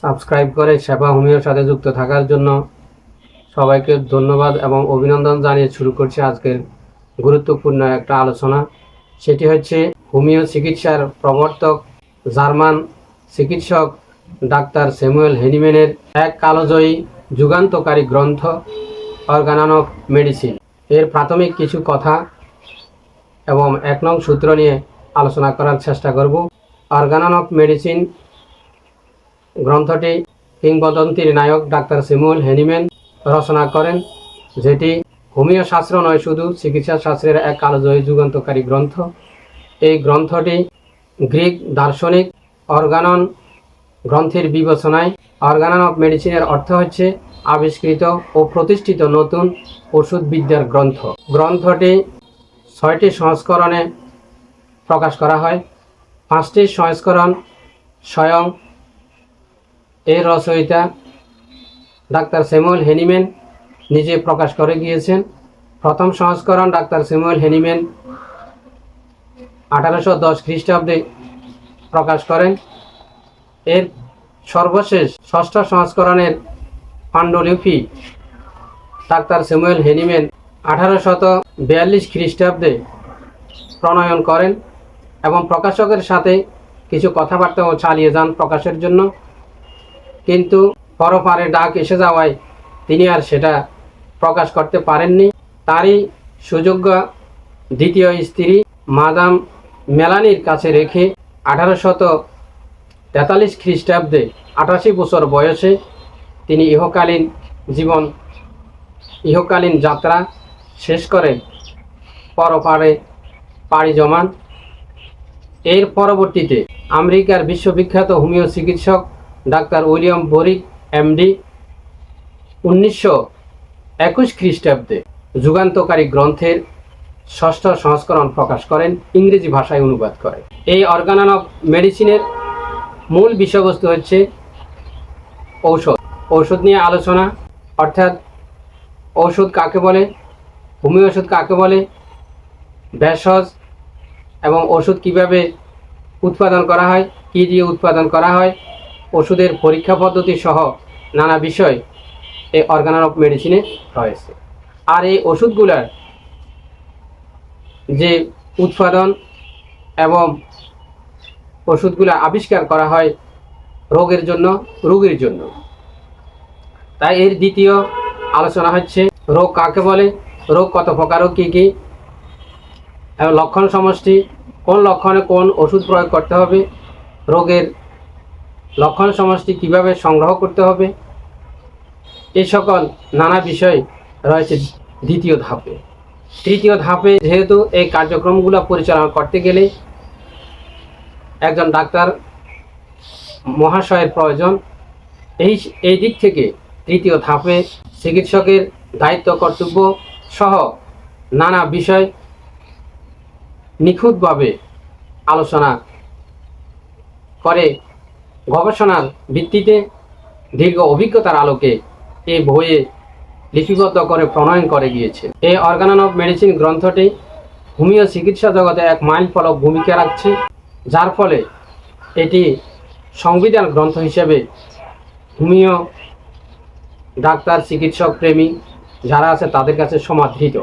Subscribe করে সেবা হোমিওর সাথে যুক্ত থাকার জন্য সবাইকে ধন্যবাদ এবং অভিনন্দন জানিয়ে শুরু করছি আজকের গুরুত্বপূর্ণ একটা আলোচনা। সেটি হচ্ছে হোমিও চিকিৎসার প্রবর্তক, জার্মান চিকিৎসক ডাক্তার স্যামুয়েল হেনিম্যানের এক কালোজয়ী যুগান্তকারী গ্রন্থ, অর্গানান অফ মেডিসিন। এর প্রাথমিক কিছু কথা এবং এক নং সূত্র নিয়ে আলোচনা করার চেষ্টা করব। অর্গানান অফ মেডিসিন গ্রন্থটি কিংবদন্তির নায়ক ডাক্তার সিমুল হেনিম্যান রচনা করেন, যেটি হোমিও শাস্ত্র নয় শুধু, চিকিৎসা শাস্ত্রের এক কালোজয়ী যুগান্তকারী গ্রন্থ। এই গ্রন্থটি গ্রিক দার্শনিক অর্গানন গ্রন্থের বিবেচনায় অর্গানন অফ মেডিসিনের অর্থ হচ্ছে আবিষ্কৃত ও প্রতিষ্ঠিত নতুন ওষুধবিদ্যার গ্রন্থ। গ্রন্থটি ছয়টি সংস্করণে প্রকাশ করা হয়। পাঁচটি সংস্করণ স্বয়ং এর রচয়িতা ডাক্তার স্যামুয়েল হেনিম্যান নিজে প্রকাশ করে গিয়েছেন। প্রথম সংস্করণ ডাক্তার স্যামুয়েল হেনিম্যান আঠারোশো দশ খ্রিস্টাব্দে প্রকাশ করেন। এর সর্বশেষ ষষ্ঠ সংস্করণের পাণ্ডুলিপি ডাক্তার স্যামুয়েল হেনিম্যান আঠারোশত বিয়াল্লিশ খ্রিস্টাব্দে প্রণয়ন করেন এবং প্রকাশকের সাথে কিছু কথাবার্তাও চালিয়ে যান প্রকাশের জন্য। কিন্তু পরপারে ডাক এসে যাওয়ায় তিনি আর সেটা প্রকাশ করতে পারেননি। তারই সুযোগ্য দ্বিতীয় স্ত্রী মাদাম মেলানির কাছে রেখে আঠারোশত তেতাল্লিশ খ্রিস্টাব্দে আটাশি বছর বয়সে তিনি ইহকালীন জীবন, ইহকালীন যাত্রা শেষ করে পরপারে পাড়ি জমান। এর পরবর্তীতে আমেরিকার বিশ্ববিখ্যাত হোমিও চিকিৎসক ডাক্তার উইলিয়াম বরিক, এমডি, উনিশশো একুশ খ্রিস্টাব্দে যুগান্তকারী গ্রন্থের ষষ্ঠ সংস্করণ প্রকাশ করেন, ইংরেজি ভাষায় অনুবাদ করেন এই অর্গানান অফ মেডিসিনের মূল বিষয়বস্তু হচ্ছে ঔষধ। ঔষধ নিয়ে আলোচনা, অর্থাৎ ঔষধ কাকে বলে হোমিও ওষুধ কাকে বলে, ভেষজ এবং ওষুধ কীভাবে উৎপাদন করা হয়, কী দিয়ে উৎপাদন করা হয় ওষুধের পরীক্ষা পদ্ধতি সহ নানা বিষয় এই অর্গানান অফ মেডিসিনে রয়েছে। আর এই ওষুধগুলার যে উৎপাদন এবং ওষুধগুলো আবিষ্কার করা হয় রোগের জন্য, রোগীর জন্য। তাই এর দ্বিতীয় আলোচনা হচ্ছে, রোগ কাকে বলে, রোগ কত প্রকার ও কী কী, এবং লক্ষণ সমষ্টি, কোন লক্ষণে কোন ওষুধ প্রয়োগ করতে হবে, রোগের লক্ষণ সমষ্টি কীভাবে সংগ্রহ করতে হবে? এই সকল নানা বিষয় রয়েছে দ্বিতীয় ধাপে। তৃতীয় ধাপে যেহেতু এই কার্যক্রমগুলো পরিচালনা করতে গেলে একজন ডাক্তার মহাশয়ের প্রয়োজন, এই এই দিক থেকে তৃতীয় ধাপে চিকিৎসকের দায়িত্ব, কর্তব্য সহ নানা বিষয় নিখুঁতভাবে আলোচনা করে গবেষণার ভিত্তিতে দীর্ঘ অভিজ্ঞতার আলোকে এই বইয়ে লিপিবদ্ধ করে প্রণয়ন করে গিয়েছে। এই অর্গানান অফ মেডিসিন গ্রন্থটি হোমিও চিকিৎসা জগতে এক মাইল ফলক ভূমিকা রাখছে, যার ফলে এটি সংবিধান গ্রন্থ হিসেবে হোমিও ডাক্তার, চিকিৎসক, প্রেমী যারা আছে তাদের কাছে সমাদৃত।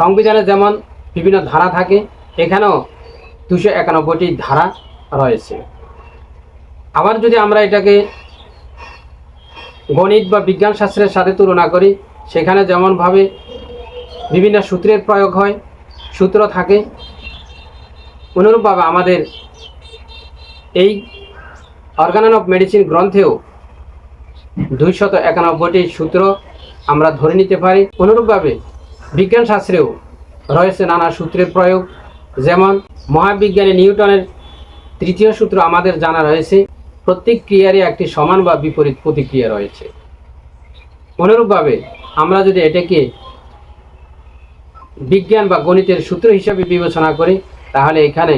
সংবিধানে যেমন বিভিন্ন ধারা থাকে, এখানেও দুশো একানব্বইটি ধারা রয়েছে। আবার যদি আমরা এটাকে গণিত বা বিজ্ঞান শাস্ত্রের সাথে তুলনা করি, সেখানে যেমনভাবে বিভিন্ন সূত্রের প্রয়োগ হয়, সূত্র থাকে, অনুরূপভাবে আমাদের এই অর্গানান অফ মেডিসিন গ্রন্থেও দুইশত একানব্বইটি সূত্র আমরা ধরে নিতে পারি। অনুরূপভাবে বিজ্ঞান শাস্ত্রেও রয়েছে নানা সূত্রের প্রয়োগ, যেমন মহাবিজ্ঞানী নিউটনের তৃতীয় সূত্র আমাদের জানা রয়েছে। প্রত্যেক ক্রিয়ারই একটি সমান বা বিপরীত প্রতিক্রিয়া রয়েছে। অনুরূপভাবে আমরা যদি এটাকে বিজ্ঞান বা গণিতের সূত্র হিসাবে বিবেচনা করি, তাহলে এখানে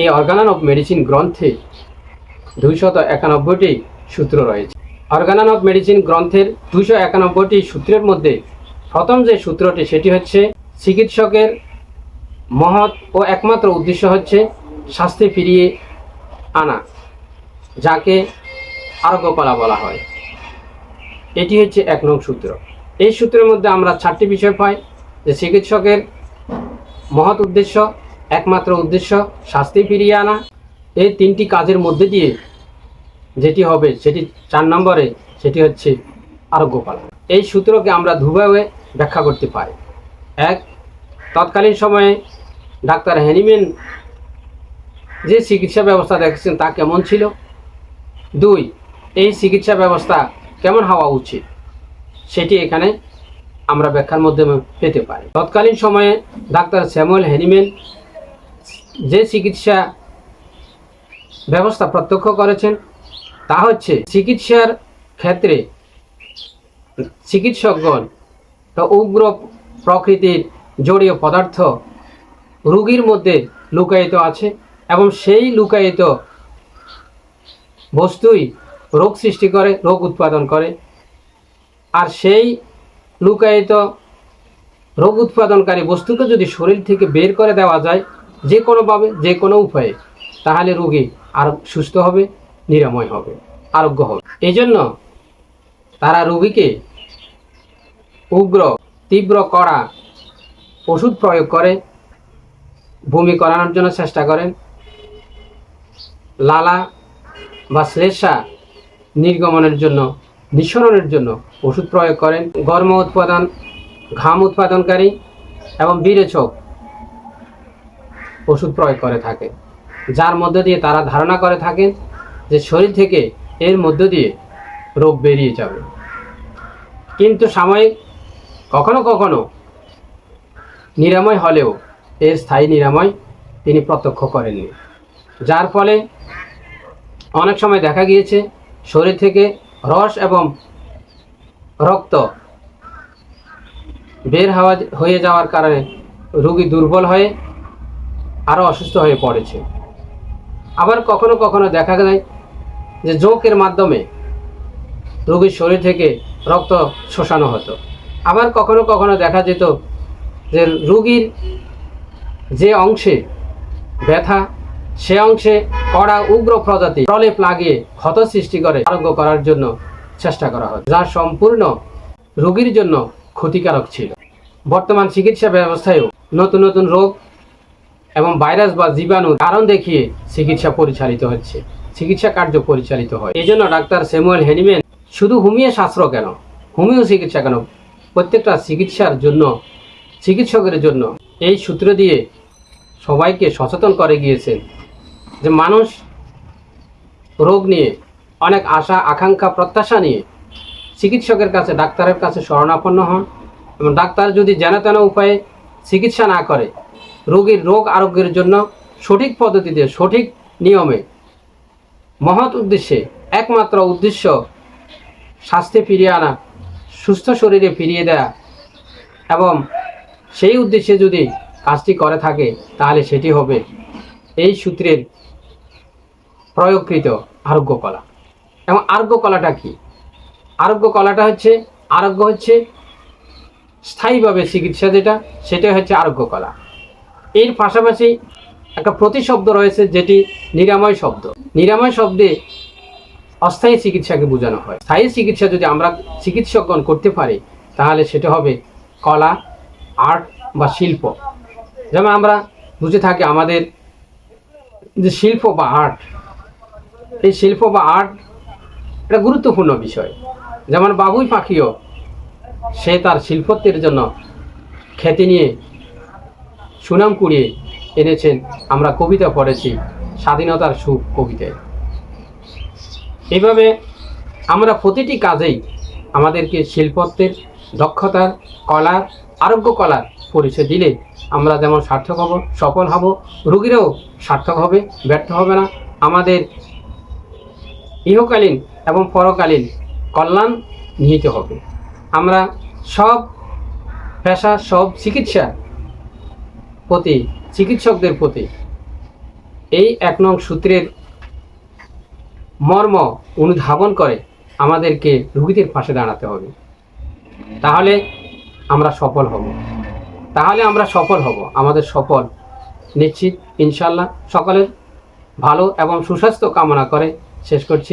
এই অর্গানান অফ মেডিসিন গ্রন্থে দুইশত একানব্বইটি সূত্র রয়েছে। অর্গানান অফ মেডিসিন গ্রন্থের দুইশো একানব্বইটি সূত্রের মধ্যে প্রথম যে সূত্রটি, সেটি হচ্ছে চিকিৎসকের মহৎ ও একমাত্র উদ্দেশ্য হচ্ছে স্বাস্থ্যে ফিরিয়ে আনা। যাকে আরোগ্য কলা বলা হয়। এটি হচ্ছে এক নং সূত্র। এই সূত্রের মধ্যে আমরা চারটি বিষয় পাই, যে চিকিৎসকের মহৎ উদ্দেশ্য, একমাত্র উদ্দেশ্য, শাস্তি ফিরিয়ে আনা। এই তিনটি কাজের মধ্যে দিয়ে যেটি হবে, সেটি চার নম্বরে, সেটি হচ্ছে আরোগ্যপালা। এই সূত্রকে আমরা দুভাবে ব্যাখ্যা করতে পারি। এক, তৎকালীন সময়ে ডাক্তার হ্যানিম্যান যে চিকিৎসা ব্যবস্থা দেখেছেন তা কেমন ছিল? দুই, এই চিকিৎসা ব্যবস্থা কেমন হওয়া উচিত? সেটি এখানে আমরা ব্যাখ্যার মাধ্যমে পেতে পারি। তৎকালীন সময়ে ডাক্তার স্যামুয়েল হ্যানিম্যান যে চিকিৎসা ব্যবস্থা প্রত্যক্ষ করেছেন, তা হচ্ছে চিকিৎসার ক্ষেত্রে চিকিৎসকগণ উগ্র প্রকৃতির জড়ীয় পদার্থ রোগীর মধ্যে লুকায়িত আছে এবং সেই লুকায়িত বস্তুই রোগ সৃষ্টি করে, রোগ উৎপাদন করে। আর সেই লুকায়িত রোগ উৎপাদনকারী বস্তুকে যদি শরীর থেকে বের করে দেওয়া যায় যে কোনোভাবে যে কোনো উপায়ে, তাহলে রোগী আর সুস্থ হবে, নিরাময় হবে, আরোগ্য হবে। এই জন্য তারা রোগীকে উগ্র, তীব্র করা ওষুধ প্রয়োগ করে, বমি করানোর জন্য চেষ্টা করেন। লালা বা শ্লেষা নির্গমনের জন্য, নিঃসরণের জন্য ওষুধ প্রয়োগ করেন। গর্ম উৎপাদন, ঘাম উৎপাদনকারী এবং বিরেচক ওষুধ প্রয়োগ করে থাকে। যার মধ্য দিয়ে তারা ধারণা করে থাকেন যে শরীর থেকে এর মধ্য দিয়ে রোগ বেরিয়ে যাবে। কিন্তু সাময়িক, কখনো কখনো নিরাময় হলেও এর স্থায়ী নিরাময় তিনি প্রত্যক্ষ করেননি। যার ফলে অনেক সময় দেখা গিয়েছে শরীর থেকে রস এবং রক্ত বের হওয়া হয়ে যাওয়ার কারণে রোগী দুর্বল হয়ে আরও অসুস্থ হয়ে পড়েছে। আবার কখনো কখনো দেখা যায় যে জোকের মাধ্যমে রোগীর শরীর থেকে রক্ত শোষানো হতো। আবার কখনো কখনো দেখা যেত যে রোগীর যে অংশে ব্যথা সে অংশে কড়া উগ্র প্রজাতি প্রলেপ লাগিয়ে ক্ষত সৃষ্টি করে, আরোগ্য করার জন্য চেষ্টা করা হয়। যা সম্পূর্ণ রোগীর জন্য ক্ষতিকারক ছিল। বর্তমান চিকিৎসা ব্যবস্থায়ও নতুন নতুন রোগ এবং ভাইরাস বা জীবাণু কারণ দেখিয়ে চিকিৎসা পরিচালিত হচ্ছে। চিকিৎসা কার্য পরিচালিত হয়। এই জন্য ডাক্তার স্যামুয়েল হ্যানিম্যান শুধু হোমিও শাস্ত্র কেন? হোমিও চিকিৎসা কেন? প্রত্যেকটা চিকিৎসার জন্য, চিকিৎসকের জন্য এই সূত্র দিয়ে সবাইকে সচেতন করে গিয়েছেন। যে মানুষ রোগ নিয়ে, অনেক আশা, আকাঙ্ক্ষা, প্রত্যাশা নিয়ে চিকিৎসকের কাছে, ডাক্তারের কাছে শরণাপন্ন হন এবং ডাক্তার যদি যেন তেন উপায়ে চিকিৎসা না করে, রোগীর রোগ আরোগ্যের জন্য সঠিক পদ্ধতিতে, সঠিক নিয়মে, মহৎ উদ্দেশ্যে, একমাত্র উদ্দেশ্য স্বাস্থ্যে ফিরিয়ে আনা, সুস্থ শরীরে ফিরিয়ে দেয়া এবং সেই উদ্দেশ্যে যদি কাজটি করে থাকে, তাহলে সেটি হবে এই সূত্রের প্রয়োগকৃত আরোগ্য কলা এবং আরোগ্য কলাটা কি? আরোগ্য কলাটা হচ্ছে, আরোগ্য হচ্ছে স্থায়ীভাবে চিকিৎসা যেটা, সেটাই হচ্ছে আরোগ্য কলা এর পাশাপাশি একটা প্রতিশব্দ রয়েছে যেটি নিরাময় শব্দ। নিরাময় শব্দে অস্থায়ী চিকিৎসাকে বোঝানো হয়। স্থায়ী চিকিৎসা যদি আমরা চিকিৎসকগণ করতে পারি, তাহলে সেটা হবে কলা, আর্ট বা শিল্প। যেমন আমরা বুঝে থাকি আমাদের যে শিল্প বা আর্ট এই শিল্প বা আর্ট একটা গুরুত্বপূর্ণ বিষয়। যেমন বাবুই পাখিও সে তার শিল্পত্বের জন্য খ্যাতি নিয়ে সুনাম কুড়িয়ে এনেছেন। আমরা কবিতা পড়েছি স্বাধীনতার সুখ কবিতায়। এইভাবে আমরা প্রতিটি কাজেই আমাদেরকে শিল্পত্বের দক্ষতার কলার, আরোগ্য কলার পরিচয় দিলে আমরা যেমন সার্থক হব, সফল হব, রুগীরাও সার্থক হবে, ব্যর্থ হবে না। আমাদের ইহকালীন এবং পরকালীন কল্যাণ নিহিত হবে। আমরা সব পেশা, সব চিকিৎসা প্রতি, চিকিৎসকদের প্রতি এই এক নং সূত্রের মর্ম অনুধাবন করে আমাদেরকে রুগীদের পাশে দাঁড়াতে হবে। তাহলে আমরা সফল হব। তাহলে আমরা সফল হব। আমাদের সফল নিশ্চিত ইনশাল্লাহ সকলের ভালো এবং সুস্বাস্থ্য কামনা করে শেষ করছি।